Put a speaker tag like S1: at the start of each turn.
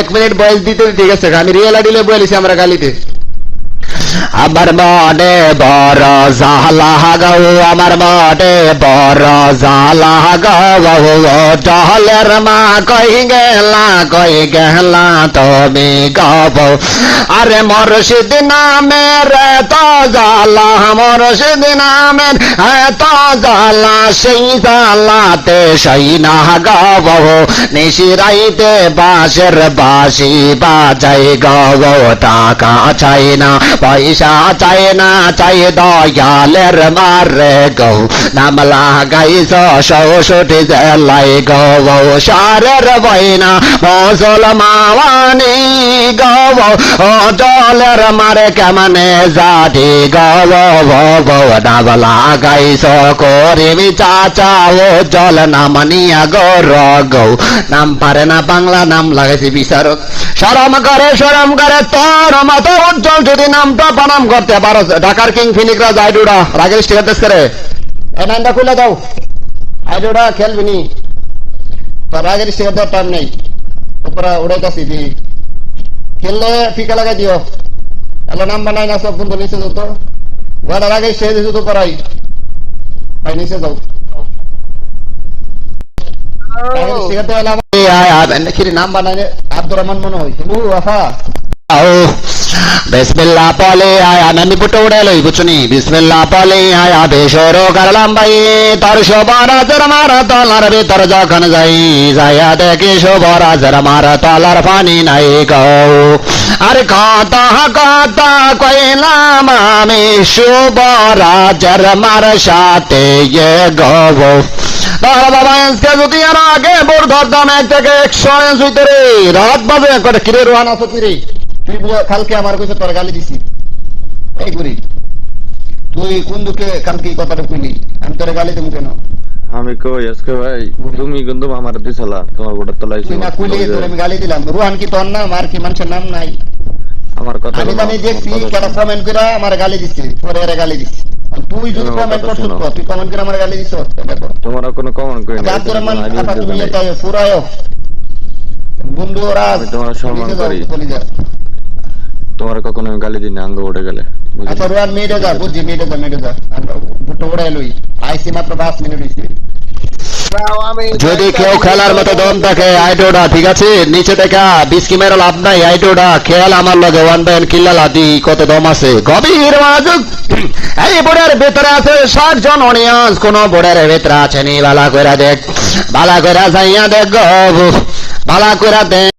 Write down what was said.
S1: এক মিনিট বয়স দিতে ঠিক আছে আমি রিয়েল আডিলে বলেছি আমরা গালিতে। আমার মনে বড় জালা গাও আমার মনে বড় জালা গাও টহলের মা কই গেলা কই গেলা তুমি গাব। আরে মরশিদ নামের তো জালা মরশিদ নামের এত জালা সেই জালাতে সেই না গাব। নিশিরাইতে বাঁশের বাঁশি বাজাই গাব, টাকা চাই না পয়সা চাই না চাই দয়ালের মারে গো নাম লাগাইছ সৌষটি জেলাই গো সারের বইনা মুসলমানি গো ও জলের মারে কেমনে জাতি গো নাম লাগাইছ করিবি চাচা ও জল নাম নিয়া গো নাম পারে না বাংলা নাম লাগাইছে বিচারক সরম করে সরম করে, তোর মতো উজ্জ্বল যদি নামটা বানাম করতে পারো। ঢাকার কিং ফিনিকরা আইডুডা, রাগের স্টিকার দেশ করে। এই নামটা খুলে দাও। আইডুডা খেলবি নি রাগের স্টিকার দেওয়ার টাইম নেই। উপরে উড়াইতেছি দি খেললে ফিকা লাগাই দিও। এলো নাম বানাই না, সব বন্ধু নিচে যত গোয়াটার আগে সে দিছো তো ভাই, নিচে যাও। রাগের স্টিকার দেওয়া লাগে নাম বানাই আব্দুর রহমান মনে হয়। ও আফা। বিসমিল্লাহ পলে আয়া নামি পুটো উড়ে লই বুঝনি বিসমিল্লাহ পলে আয়া বেশরো করলাম ভাই, তার শোভরাজের মার তলার ভিতর যখন যাই যাইয়া দেখি শোভরাজের মার তলার পানি নাই আমি শুভরাজের মার সাথে গো তাহলে বাবা আজকে যদি আর আগে বোর ধরতাম এক থেকে একশো ইঞ্চ হইতে রে। রাত বাজে কটা কিরে রোহান আছো কিরে তুই কালকে আমার কইছে তোর গালি দিছি। এই গুরি তুই কোন দুঃখে কালকে কথাটা কইলি? আমি তোর গালি দেবো কেন?
S2: আমি কই আজকে ভাই তুমি কিন্তু আমার দিছলা তোমার গোটা তলাই
S1: তুই না কইলি তোর আমি গালি দিলাম। রোহান কি তোর নাম? আর কি মানুষের নাম নাই?
S2: আমার কথা
S1: আমি জানি দেখছি কেন কমেন্ট করে আমার গালি দিচ্ছে পরে এরা গালি আর তুই যদি কমেন্ট করছিস
S2: শোনো।
S1: তুই কমেন্ট করে আমার গালি দিছ দেখো
S2: তোমার কোনো কমেন্ট করি না
S1: তোর মান আপা তুমি এটা বন্ধু
S2: তোমার সম্মান করি। তোমার কখনো গালি দিই না আঙ্গ উঠে গেলে?
S1: আচ্ছা রোহান মেয়েটা যা বুঝছি মেয়েটা যা মেয়েটা যা। আমরা ভুট্টো ওড়াই লই। আইসি মাত্র পাঁচ মিনিট হয়েছে যদি কেউ খেলার মতো দম থাকে আইডোডা ঠিক আছে? নিচে দেখা বিস্কি মেরো লাভ নাই আইডোডা খেয়াল আমার লগে ওয়ান বাইন কিল্লা লাদি কত দম আছে। গভীর মাজুক এই বোর্ডের ভেতরে আছে সাত জন অনিয়াস কোন বোর্ডের ভেতরে আছে নি বালা কইরা দেখ বালা কইরা যাইয়া দেখ গো বালা কইরা দেখ।